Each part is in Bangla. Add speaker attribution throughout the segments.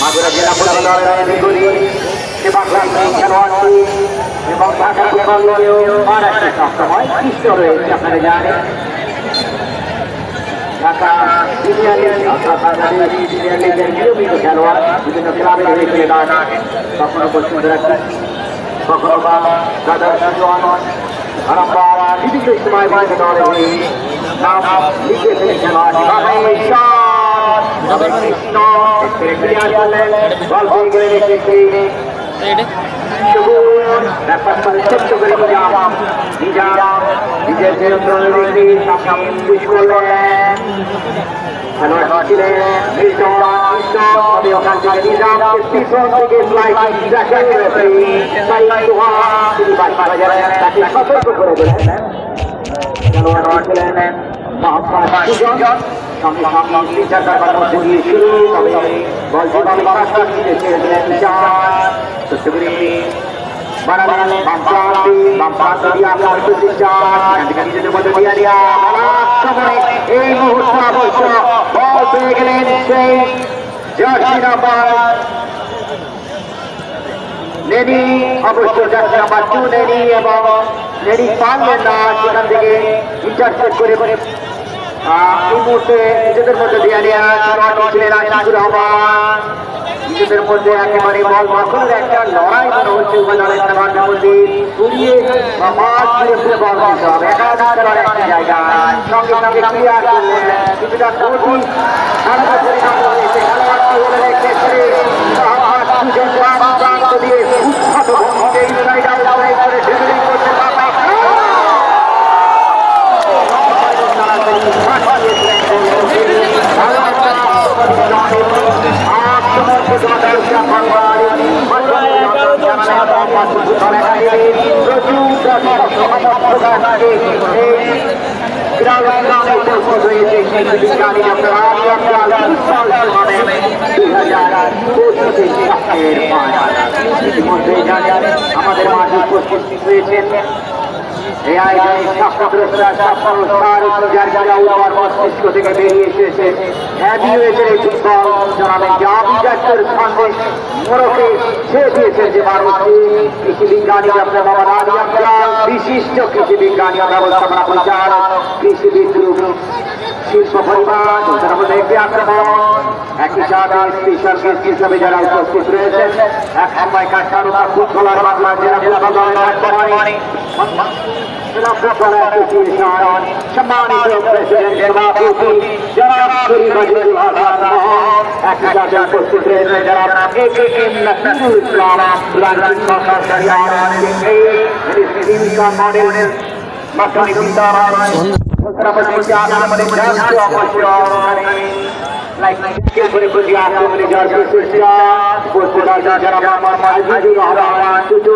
Speaker 1: মাগুরা জেলা এবং ঢাকা ফুটবল দলেও মহারাষ্ট্রের সবসময় কৃষ্ণ রয়েছে আপনারা জানেন ঢাকা প্রিমিয়ার লিগ অর্থাৎ বাংলাদেশ প্রিমিয়ার লিগের নিয়মিত খেলোয়াড় বিভিন্ন ক্লাবের হয়ে খেলে হয়ে খেলোয়াড় তবে ওখান থেকে নিজাম পিছন থেকে স্লাইড সতর্ক করে দিলেন খেলোয়াড় ছিলেন মোহাম্মদ এই মুহূর্তে অবশ্য বল পেয়ে গেলেন সেই অবশ্য জার্সি নাম্বার টু নেনি এবং নেনি পারলেন সেখান থেকে ইন্টারসেপ্ট করে করে এই মুহূর্তে নিজেদের মধ্যে দিয়ে দেওয়া খেলোয়াড় ছিলেন আশিকুর রহমান নিজেদের মধ্যে একেবারে বল দখলের একটা লড়াই মনে হচ্ছে উভয় দলের খেলোয়াড়দের মধ্যে ঘুরিয়ে বা উৎখাত আমাদের মাঝে উপস্থিত হয়েছেন এই আয়োজনে যার যারা উদার মস্তিষ্ক থেকে বেরিয়ে এসেছে। হয়েছে এই ফুটবল জানাবেন যে আভিজাত্যের সঙ্গে মোড়কে ছেড়ে দিয়েছেন যে ভারতী কৃষি বিজ্ঞানী ডক্টর বাবা রাজি আফজাল, বিশিষ্ট কৃষি বিজ্ঞানী ব্যবস্থাপনা পরিচালক কৃষি বিদ্রুপ শিল্প পরিবার একটি আক্রমণ, একই সাথে স্পেশাল গেস্ট হিসাবে যারা উপস্থিত রয়েছেন, এক সময় কাঠারোটা ফুটবলার বাংলা জেলা जनाब फुटबॉल एसोसिएशन सम्मानित प्रेसिडेंट जनाब मोदी जनाब श्री मजबूर आज़ाद मोहन एसोसिएशन को सुप्रेम जनाब ए के एम नसीर इस्लाम ब्राज़ील का सरकार इस टीम का मॉडल मथुरी पितारा छत्रपति के आगमन में जान को अवश्य लाइक के पूरे को दिया आपने जाकर सुशिया को सुधा जरा मामा मामा जी रहमान जो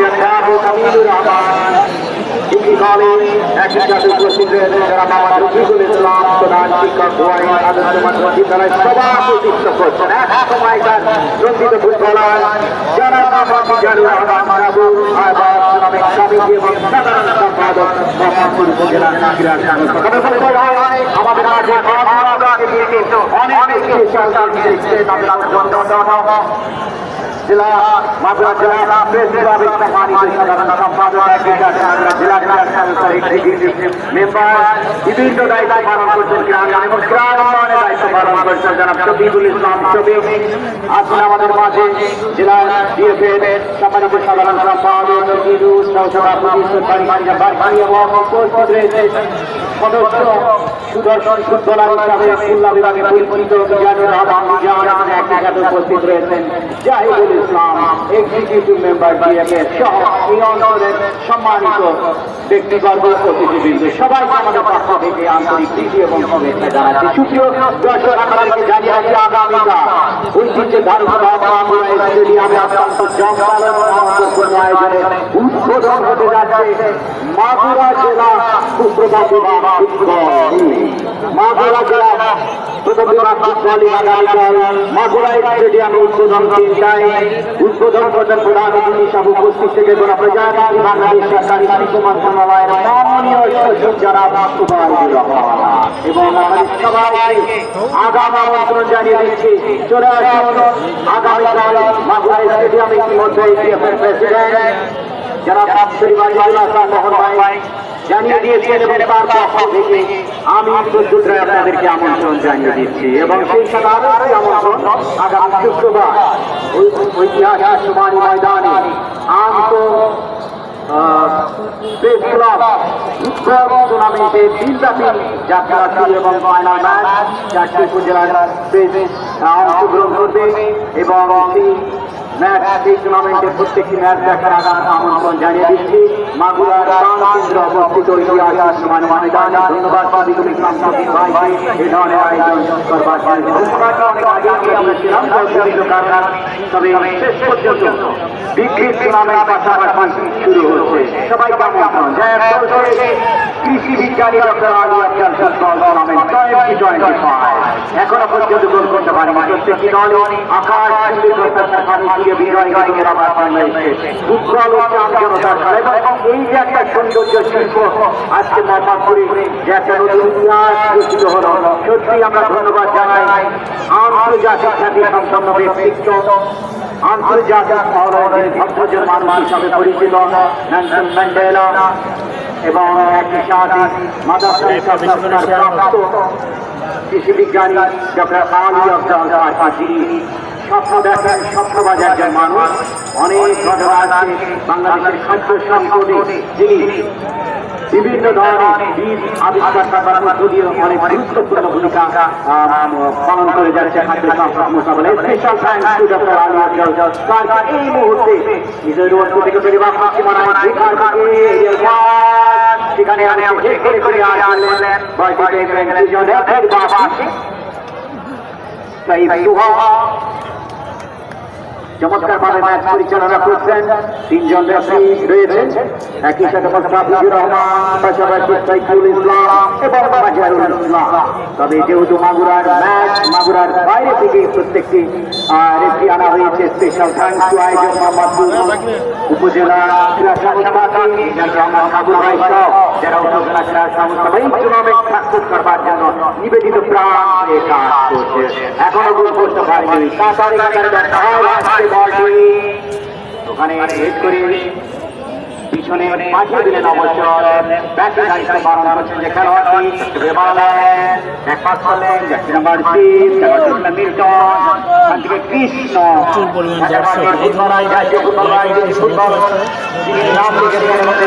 Speaker 1: সরকারি রঞ্জিত ফুটবলার যারা মিজানুর রহমান বাবু আবার শ্রমিক সমিতি এবং সাধারণ সম্পাদক মোহাম্মদপুর উপজেলা ক্রীড়া সংস্থা তবে বলতে হয়, আমাদের মাঝে অনেক তাদের আলোচনা জেলা মাগুরা জেলা প্রেস বিভাগ সম্মানিত সাধারণ সম্পাদক জেলা মেম্বার বিভিন্ন দায়িত্ব পালন করছেন গ্রাম এবং গ্রাম দায়িত্ব পালন চেয়ারপারসন জনাব শফিকুল ইসলাম শফিক আসুন আমাদের মাঝে জেলা ডিএফএর সম্মানিত সাধারণ সম্পাদক সহসভাপতি সরকারি বাড়ি এবং উপস্থিত রয়েছে সদস্য সুদর্শন সাথে উপস্থিত রয়েছেন Zahidul Islam executive member DFA সহ এই অঞ্চলের সম্মানিত ব্যক্তিবর্গ, অতিথিবৃন্দ, সবাই আমাদের পক্ষ থেকে আন্তরিক প্রীতি এবং শুভেচ্ছা জানাচ্ছি। সুপ্রিয় দর্শক আপনাদেরকে জানিয়ে রাখি আগামীকাল ঐতিহ্য ধারণা স্টেডিয়ামে অত্যন্ত জমকালো এবং আয়োজনে উদ্বোধন হতে যাচ্ছে মাগুরা জেলা সুপ্রভাত মাগুরা জেলা উদ্বোধন উদ্বোধন করবেন প্রধান অতিথি হিসাবে উপস্থিত থেকে গোড়া প্রজাতি বাংলাদেশ সরকারি শিশু মন্ত্রণালয়ের মাননীয় সচিব যারা এবং আমাদের সবাই আগাম আমন্ত্রণ জানিয়ে দিচ্ছি চলে আসুন আগামীকাল মাগুরা স্টেডিয়ামে ইতিমধ্যে প্রেসিডেন্ট যারা পরিবার মোহন ভাই জানিয়ে দিয়েছেন এবং তার পক্ষ থেকে আমি রায় আপনাদেরকে আমন্ত্রণ জানিয়ে দিচ্ছি। এবং সেই সাথে আরও একটি আমন্ত্রণ, আগামী শুক্রবার ঐতিহাসিক সুমানি ময়দানে উপজেলার অংশগ্রহণ করবে। এবং ম্যাচ এই টুর্নামেন্টের প্রত্যেকটি ম্যাচ দেখার আগাম আমন্ত্রণ জানিয়ে দিচ্ছি। মাগুরার প্রাণ অবস্থিত ঐতিহাসিক সমান ময়দান ধন্যবাদ সাদিকুল ইসলাম শফিক ভাইকে এই ধরনের আয়োজন করবার তবে শেষ পর্যন্ত বিক্রির টুর্নামেন্ট পাশাপাশি শুরু হচ্ছে। সবাইকে আমন্ত্রণ কৃষি বিজ্ঞানী doctor Ali Afzal tournament twenty twenty five এখনও পর্যন্ত গোল করতে পারেনি। প্রত্যেকটি দল আকাশ বিজয় গাড়িকে আবার বাংলাদেশে ফুটবল হচ্ছে আমজনতার খেলা এবং এই যে একটা সৌন্দর্য শিল্প আজকে মোহাম্মদপুরে যে একটা নতুন ইতিহাস রচিত হলো। সত্যি আমরা ধন্যবাদ জানাই। আন্তর্জাতিক খ্যাতি সম্পন্ন ব্যক্তিত্ব, আন্তর্জাতিক মহলের ভক্তজন মানুষ হিসাবে পরিচিত নেলসন ম্যান্ডেলা এবং একই সাথে মাদার কৃষি বিজ্ঞানী ডক্টর আলী আফজাল পাশাপাশি স্বপ্ন দেখেন স্বপ্নবাজ একজন মানুষ অনেক বাংলাদেশের যিনি বিভিন্ন ধরনের গুরুত্বপূর্ণ চমৎকার ভাবে ম্যাচ পরিচালনা করছেন তিনজন ব্যক্তি রয়েছেন একই সাথে মোস্তাফিজুর রহমান পাশাপাশি সাইফুল ইসলাম এবং মাজারুল ইসলাম তবে যেহেতু মাগুরার ম্যাচ মাগুরার বাইরে থেকে প্রত্যেকটি রেফি আনা হয়েছে স্পেশাল থ্যাংকস টু আয়োজক মোহাম্মদপুর উপজেলা নিবেদিত প্রাণ এখনও গোল হয় বলটি ওখানে হেড করে পিছনে পাঠিয়ে দিলেন অবসর। ব্যাটে দায়িত্ব পালন করছেন যে খেলোয়াড়টি। রেবালেন এক পাস করলেন জার্সি নাম্বার খেলোয়াড়টি হলেন মিল্টন। থেকে কৃষ্ণ। ফুটবল ফুটবল নাম লিখে দিলেন মধ্যে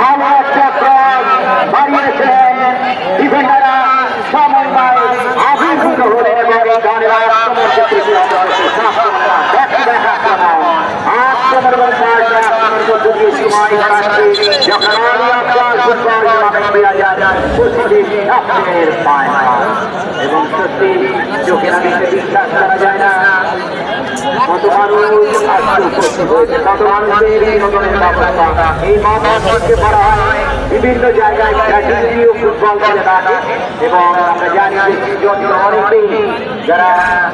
Speaker 1: ভালো একটা ক্রস বাড়িয়েছিলেন ডিফেন্ডাররা সমন্বয় আবির্ভূত হলেন এবং এই ধরনের আক্রমণ ক্ষেত্রে কি হবে? ব্যাক টু ব্যাক আক্রমণ। আক্রমণ এবং পাল্টা আক্রমণের মধ্য দিয়ে সময় কাটাচ্ছে। যখন আলী আফগান ফুটবল টুর্নামেন্ট দুই হাজার পঁচিশের সামনের ফাইনাল। এবং সত্যি চোখের আগে বিশ্বাস করা যায় না কত মানুষ কত মানুষের এই মহামারীকে বলা হয় বিভিন্ন জায়গায় ও ফুটবল খেলে থাকে এবং আমরা জানি যে সৃজন অনেকেই যারা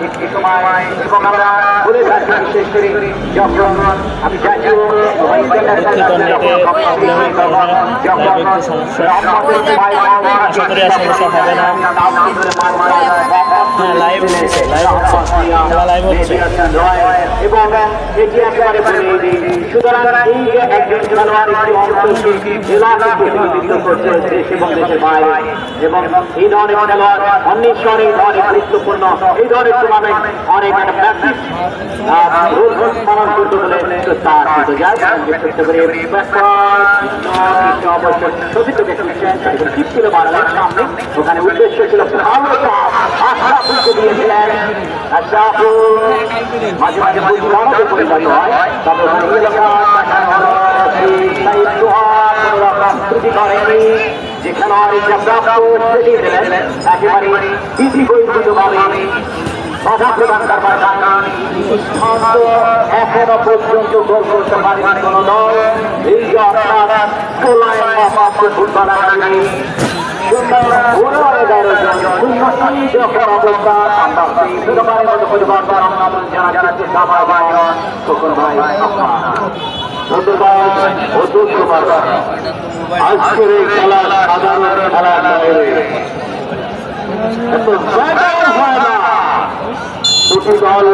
Speaker 1: একটি সময় এবং আমরা বলে থাকি বিশেষ করে যখন আমি জাতীয় যখন
Speaker 2: সব হবে না।
Speaker 1: মান
Speaker 2: হ্যাঁ, live হচ্ছে, live হচ্ছে। খেলা live হচ্ছে।
Speaker 1: এবং এটি একেবারে সুতরাং এই যে একজন খেলোয়াড় একটি অঞ্চলকে জেলাকে প্রতিনিধিত্ব করছে দেশ এবং দেশের বাইরে। এবং এই ধরনের খেলোয়াড় অন্বেষণ এই ধরনের গুরুত্বপূর্ণ এই ধরনের টুর্নামেন্ট অনেক একটা প্র্যাকটিস রোল পালন করতে হলে তার হতে যায়। যে ছোট্ট করে ছবি থেকে বাড়ালেন সামনে। ওখানে উদ্দেশ্য ছিল ভালো আশরাফুলকে দিয়েছিলেন আশরাফুল মাঝে মাঝে বুদ্ধিমানদের পরিণত একেবারে বিধি বৈধভাবে বাধা প্রদান করবার এখনও পর্যন্ত গোল করতে পারেনি কোন দল এই অর্থাৎ আজকের এই খেলা সাধারণ খেলা না দুটি দল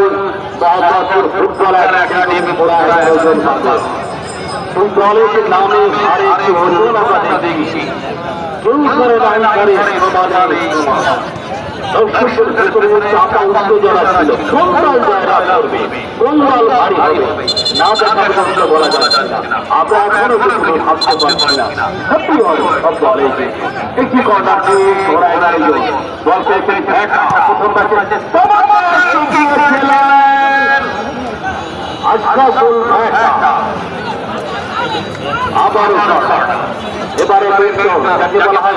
Speaker 1: বহরমপুর ফুটবল একাডেমি দুই দলের নামে হারে একটি কর্নার দিয়ে ঘোরা এগারো জন বল পেয়েছেন একা প্রথম ম্যাচে আশরাফুল একা আবারও শট এবারে পেট্রোল যাকে বলা হয়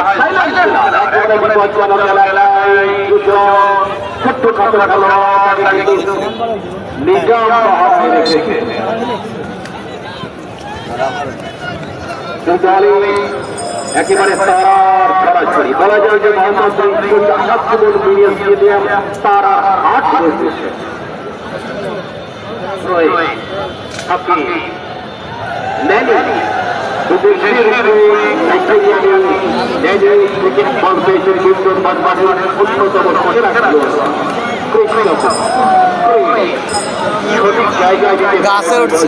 Speaker 1: একেবারে বলা যায় যে মোহাম্মদ আসাদুল মিলিয়ন আট বসেছে হাফিজ Nelly, who will Nelly cricket foundation কিন্তু বাংলাদেশের অন্যতম সেরা সঠিক জায়গায়
Speaker 3: গাছে উঠছে।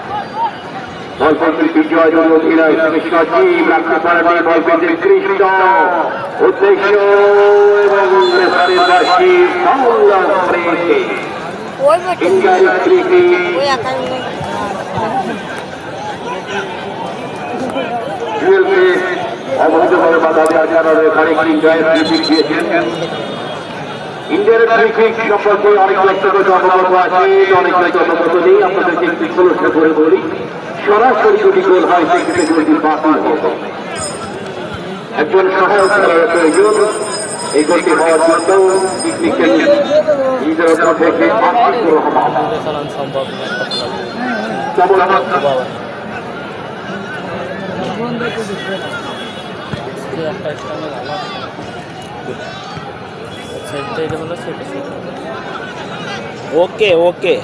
Speaker 1: বল পেয়েছেন বিজয় অধিনায়ক কৃষ্ণ জিম রাখতে পারেনি বল পেয়েছেন কৃষ্ণ উদ্দেশ্য এবং রেফারির বাসী জুয়েলকে অবৈধভাবে বাধা দেওয়ার কারণে খানিকটি জয়ের ক্রিকেট দিয়েছেন। ইন্ডিয়ার ক্রিকেট সম্পর্কে অনেক ব্যক্তিগত অবগত আছে, অনেক ব্যক্তিগত অবগত নেই। আপনাদেরকে একটু খোলসা করে বলি, সরাসরি যদি গোল হয় সেক্ষেত্রে গোলটি বাতিল হবে একজন সহায়ক খেলোয়াড়ের প্রয়োজন এই গোলটি হওয়ার জন্য পিকনিকের নিজের থেকে
Speaker 2: সম্ভব সেটটা এটা বলো সেটা ওকে ওকে।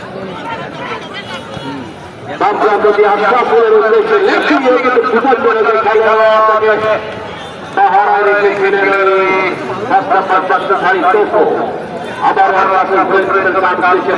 Speaker 1: বাবরা যদি আশরাফুলের উদ্দেশ্যে লেখিয়ে কিন্তু বিপজ্জনক খেলোয়াড়কে পাহারা রেখেছিলেন রাস্তা পাঁচটা সারি তোফো আবার কাছে
Speaker 3: বন্ধ আছে।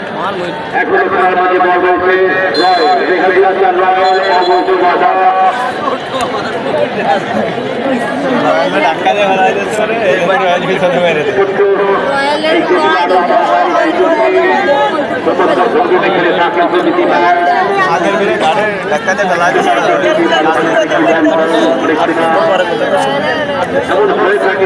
Speaker 1: এখন খেলার মাঝে বল রয়েছে। রয়্যাল দেখা দিয়েছেন রয়্যাল বাধা।
Speaker 3: এমন হয়ে থাকে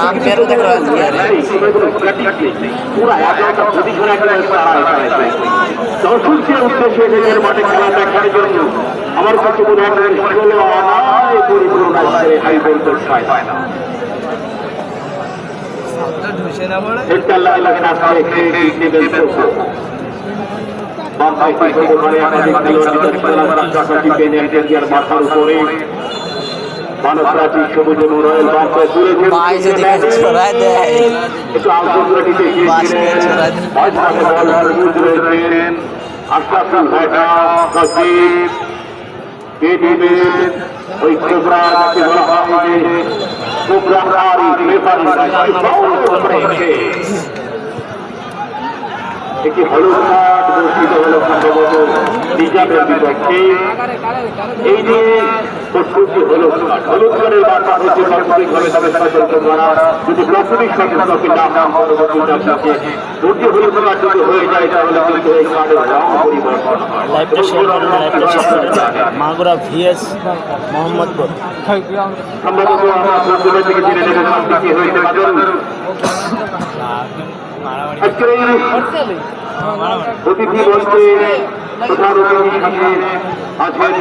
Speaker 4: আম্পায়ারও দেখো আজকে আর
Speaker 3: দর্শকদের উদ্দেশ্যে নিজের মাঠে খেলা দেখার জন্য আমার কাছে মনে হয় পরিপূর্ণ পায় না। ইনশাআল্লাহ আল্লাহ কাছে ক্রেডিট নেবেন তো বাম পাশে থেকে আমাদের খেলোয়াড়দের খেলার কাছাকাছি পেনে একজন গিয়ার মাথার উপরে মানব প্রাচীর সবুজ এবং রয়্যাল বার্তা তুলে
Speaker 4: ভাই যদি ছড়ায় দেয়।
Speaker 3: একটু আন্তর্জাতিকে গিয়েছিলেন মাঝখানে বল সবুজ রয়েছেন আশরাফুল হায়দা সচিব। কে দিবেন ওই কোবরা যাকে বলা হয় আরি রেফারি ফাউল করেছে একটি হলুদ কার্ড ঘোষিত হল সম্ভবত নিজামের বিপক্ষে। এই যে প্রস্তুতি হলুদ কার্ড হলুদ কার্ডের বার্তা হচ্ছে প্রাথমিকভাবে করা। যদি প্রাথমিক সতর্ককে না আপনাকে দুটি হলুদ কার্ড যদি হয়ে যায় তাহলে কিন্তু এই কার্ডের রং পরিবর্তন
Speaker 2: মাগুরা ভিএস মোহাম্মদপুর
Speaker 3: সম্ভবত আমরা থেকে জেনে নেব কি হয়েছে আজকের এই অতিথি বলতে প্রধান অতিথির আছেন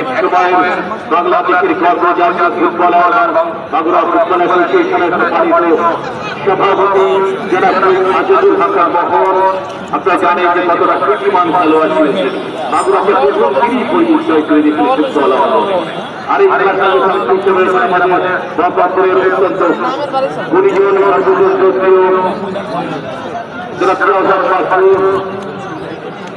Speaker 3: এক সময় বাংলাদেশের গর্বজাতীয় ফুটবলার বাংলা ফুটবল অ্যাসোসিয়েশনের সম্মানিত সভাপতি জনাব আজিজুল হাসান মোহন আপনারা জানেন যে কতটা শক্তিমান খেলোয়াড় বাংলাকে প্রথম তিনি পরিচয় করে দিয়েছিলেন ফুটবলার আর এই খেলার সংক্ষেপের মানে বরবাদপুরের অত্যন্ত গুণীজন ফিরোজ আহমদ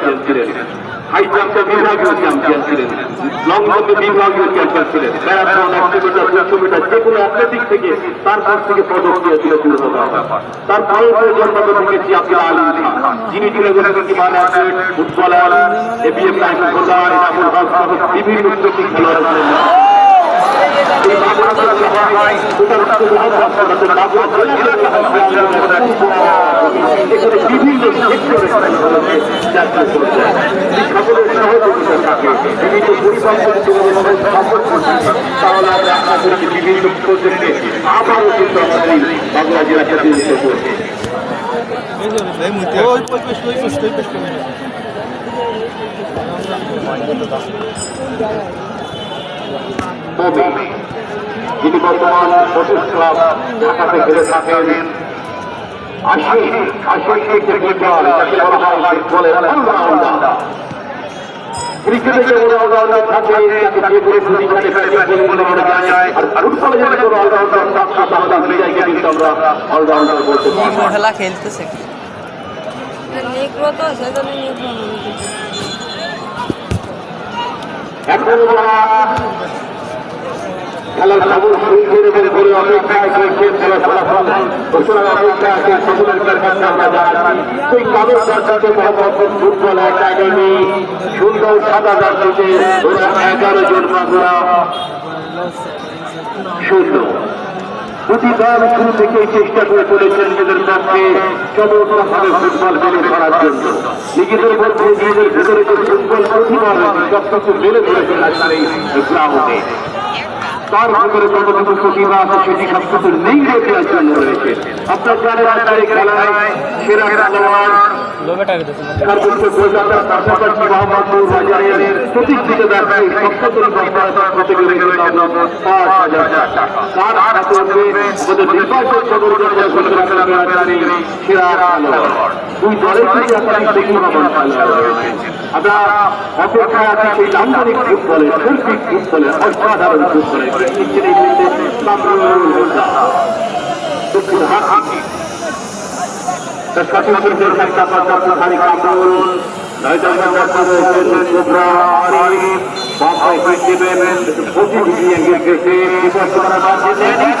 Speaker 3: চ্যাম্পিয়ন ছিলেন। হাই জাম্পে বিভাগীয় চ্যাম্পিয়ন ছিলেন। লং জাম্পে বিভাগীয় চ্যাম্পিয়ন ছিলেন। ম্যারাথন একশো মিটার দুশো মিটার যে কোনো অ্যাথলেটিক থেকে তার কাছ থেকে পদক দিয়েছিল ব্যাপার তার পরে জন্মত দেখেছি আপনার আলী যিনি ছিলেন কি মানে অ্যাথলেট ফুটবলার এবিএম হক সহ বিভিন্ন খেলোয়াড় বিভিন্ন সেক্টরে যাত্রা করছে সকলের সহযোগিতা থাকে বিভিন্ন পরিবর্তন করে সফল করছে তাহলে আমরা যে বিভিন্ন প্রজেক্টে আবারও কিন্তু আমাদের বাংলা জেলা প্রতিনিধিত্ব করছে যিনি বর্তমান পঁচিশ ক্লাব ঢাকাতে খেলে থাকেন আশি আশি থেকে বলা হয় অলরাউন্ডার ক্রিকেটে যে অলরাউন্ডার থাকে তাকে যে কোনো পজিশনে ফেলে বলে মনে করা যায় আর ফুটবলে যদি কোনো অলরাউন্ডার থাকে তাহলে বিজয়কে কিন্তু আমরা অলরাউন্ডার বলতে পারি
Speaker 4: খেলা খেলতেছে কি
Speaker 5: নেগ্রো তো সেজন্য নেগ্রো
Speaker 3: এখন যারা খেলার খবর শুনছেন এবং করে অপেক্ষায় করছেন খেলার ফলাফল ঘোষণার অপেক্ষায় আছেন সকলের কাছে আমরা জানাচ্ছি বাংলা শূন্য। দুটি দল শুরু থেকেই চেষ্টা করে চলেছেন নিজেদের পক্ষে চমৎকারভাবে ফুটবল মেলে ধরার জন্য। নিজেদের মধ্যে, নিজেদের ভিতরে যে ফুটবল প্রতিভা রয়েছে সব কিছু মেলে ধরেছেন আজকের এই গ্রামে তার ভিতরে কতটুকু প্রতিভা আছে, সেটি সব কিছু নেই রেখে আজকের রয়েছে। আপনার জানেন আজকের এই খেলায় সেরা খেলোয়াড় সর্বোচ্চ কলকাতার পাশাপাশি মোহাম্মদপুর বাজারের প্রতিষ্ঠিত ব্যবসায়ী সপ্তম সম্পাদক প্রতিযোগিতার জন্য পাঁচ হাজার টাকা তার হাতে আমাদের নির্বাচন সদর কলকাতার রাজধানী সেরা খেলোয়াড় দুই দলের থেকে আপনারা দেখুন আমার খেলোয়াড় রয়েছে আমরা অপেক্ষায় আছি সেই নান্দনিক ফুটবলের শৈল্পিক ফুটবলের অসাধারণ ফুটবলের নিশ্চয় এই মুহূর্তে দক্ষিণ হাতি সচিবের একটা কথা খালি কামরুল নয়জন ব্যবস্থা রয়েছেন শুভ্রা আরিফ বাবাই দেবেন পঁচিশ দিয়ে গেছে বিপক্ষ করা বাদ দিলেন